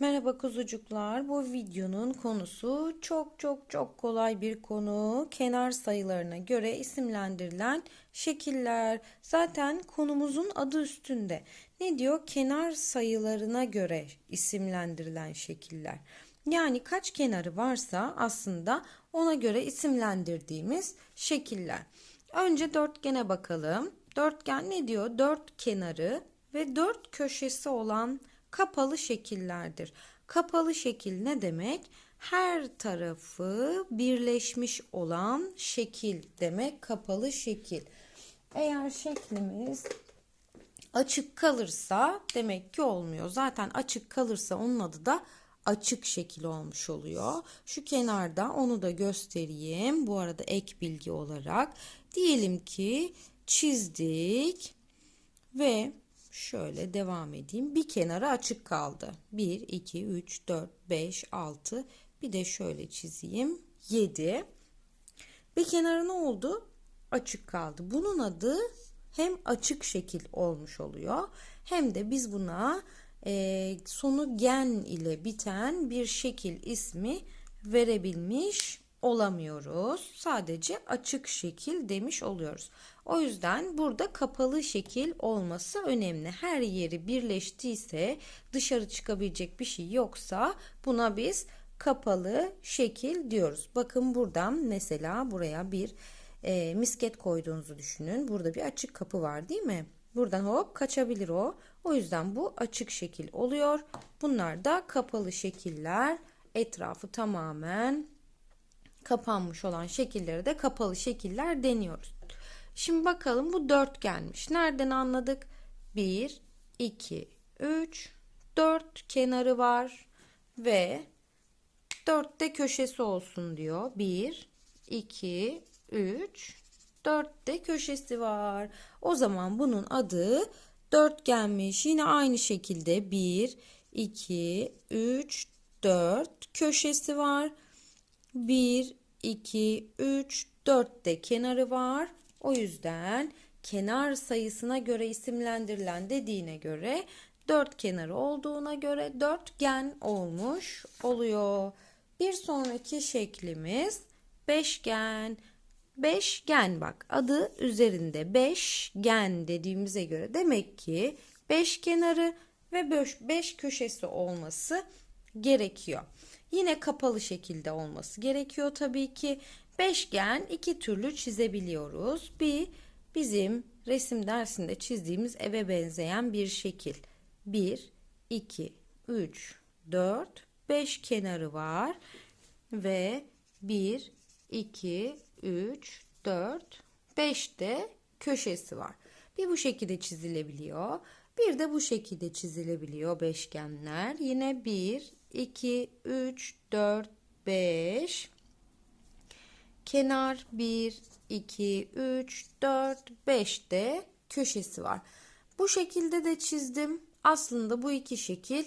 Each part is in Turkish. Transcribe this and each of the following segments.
Merhaba kuzucuklar. Bu videonun konusu çok çok çok kolay bir konu. Kenar sayılarına göre isimlendirilen şekiller. Zaten konumuzun adı üstünde. Ne diyor? Kenar sayılarına göre isimlendirilen şekiller. Yani kaç kenarı varsa aslında ona göre isimlendirdiğimiz şekiller. Önce dörtgene bakalım. Dörtgen ne diyor? Dört kenarı ve dört köşesi olan kapalı şekillerdir. Kapalı şekil ne demek? Her tarafı birleşmiş olan şekil demek kapalı şekil. Eğer şeklimiz açık kalırsa demek ki olmuyor. Zaten açık kalırsa onun adı da açık şekil olmuş oluyor. Şu kenarda onu da göstereyim. Bu arada ek bilgi olarak diyelim ki çizdik ve Şöyle devam edeyim. Bir kenarı açık kaldı. 1, 2, 3, 4, 5, 6. Bir de şöyle çizeyim. 7. Bir kenarı ne oldu? Açık kaldı. Bunun adı hem açık şekil olmuş oluyor. Hem de biz buna e, sonu gen ile biten bir şekil ismi verebilmiş olamıyoruz. Sadece açık şekil demiş oluyoruz. O yüzden burada kapalı şekil olması önemli. Her yeri birleştiyse dışarı çıkabilecek bir şey yoksa buna biz kapalı şekil diyoruz. Bakın buradan mesela buraya bir e, misket koyduğunuzu düşünün. Burada bir açık kapı var değil mi? Buradan hop kaçabilir o. O yüzden bu açık şekil oluyor. Bunlar da kapalı şekiller. Etrafı tamamen kapanmış olan şekilleri de kapalı şekiller deniyoruz. Şimdi bakalım bu dörtgenmiş. Nereden anladık? 1, 2, 3, 4 kenarı var ve 4 de köşesi olsun diyor. 1, 2, 3, 4 de köşesi var. O zaman bunun adı dörtgenmiş. Yine aynı şekilde 1, 2, 3, 4 köşesi var. 1, 2, 3, 4 de kenarı var. O yüzden kenar sayısına göre isimlendirilen dediğine göre dört kenarı olduğuna göre dörtgen olmuş oluyor. Bir sonraki şeklimiz beşgen. Beşgen bak adı üzerinde beşgen dediğimize göre demek ki beş kenarı ve beş, beş köşesi olması gerekiyor. Yine kapalı şekilde olması gerekiyor tabii ki. Beşgen iki türlü çizebiliyoruz. Bir bizim resim dersinde çizdiğimiz eve benzeyen bir şekil. 1, 2, 3, 4, 5 kenarı var ve 1, 2, 3, 4, 5 de köşesi var. Bir bu şekilde çizilebiliyor. Bir de bu şekilde çizilebiliyor beşgenler. Yine 1, 2, 3, 4, 5 kenar 1, 2, 3, 4, 5 de köşesi var. Bu şekilde de çizdim. Aslında bu iki şekil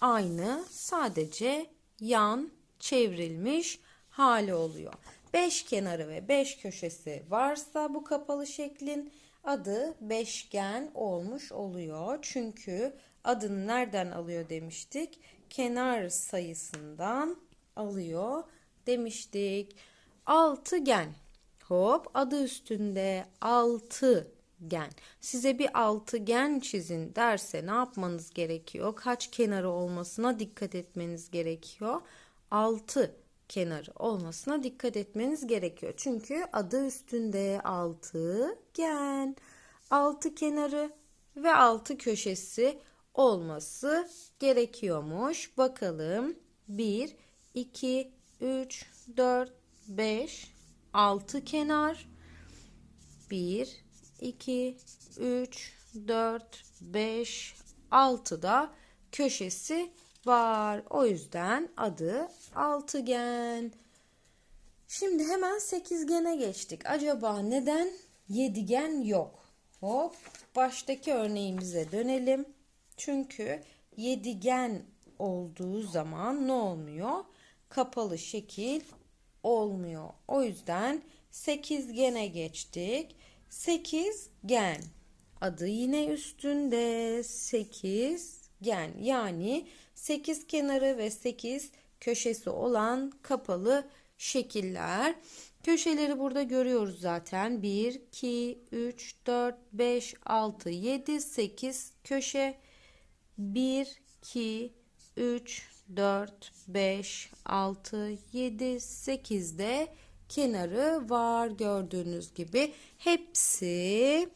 aynı. Sadece yan çevrilmiş hali oluyor. 5 kenarı ve 5 köşesi varsa bu kapalı şeklin adı beşgen olmuş oluyor. Çünkü adını nereden alıyor demiştik? Kenar sayısından alıyor demiştik. Altıgen. Hop adı üstünde altıgen. Size bir altıgen çizin derse ne yapmanız gerekiyor? Kaç kenarı olmasına dikkat etmeniz gerekiyor. Altı kenarı olmasına dikkat etmeniz gerekiyor. Çünkü adı üstünde altıgen. Altı kenarı ve altı köşesi olması gerekiyormuş. Bakalım 1, 2, 3, 4, 5, 6 kenar. 1, 2, 3, 4, 5, 6 da köşesi var. O yüzden adı altıgen. Şimdi hemen sekizgene geçtik. Acaba neden yedigen yok? Hop baştaki örneğimize dönelim. Çünkü yedigen olduğu zaman ne olmuyor? Kapalı şekil olmuyor. O yüzden sekizgene geçtik. Sekizgen adı yine üstünde sekizgen. Dikdörtgen yani 8 kenarı ve 8 köşesi olan kapalı şekiller. Köşeleri burada görüyoruz zaten. 1, 2, 3, 4, 5, 6, 7, 8 köşe. 1, 2, 3, 4, 5, 6, 7, 8 de kenarı var gördüğünüz gibi. Hepsi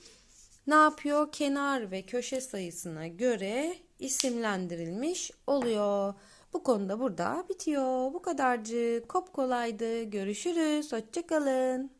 ne yapıyor? Kenar ve köşe sayısına göre isimlendirilmiş oluyor. Bu konuda burada bitiyor. Bu kadarcık. Kop kolaydı. Görüşürüz. Hoşçakalın.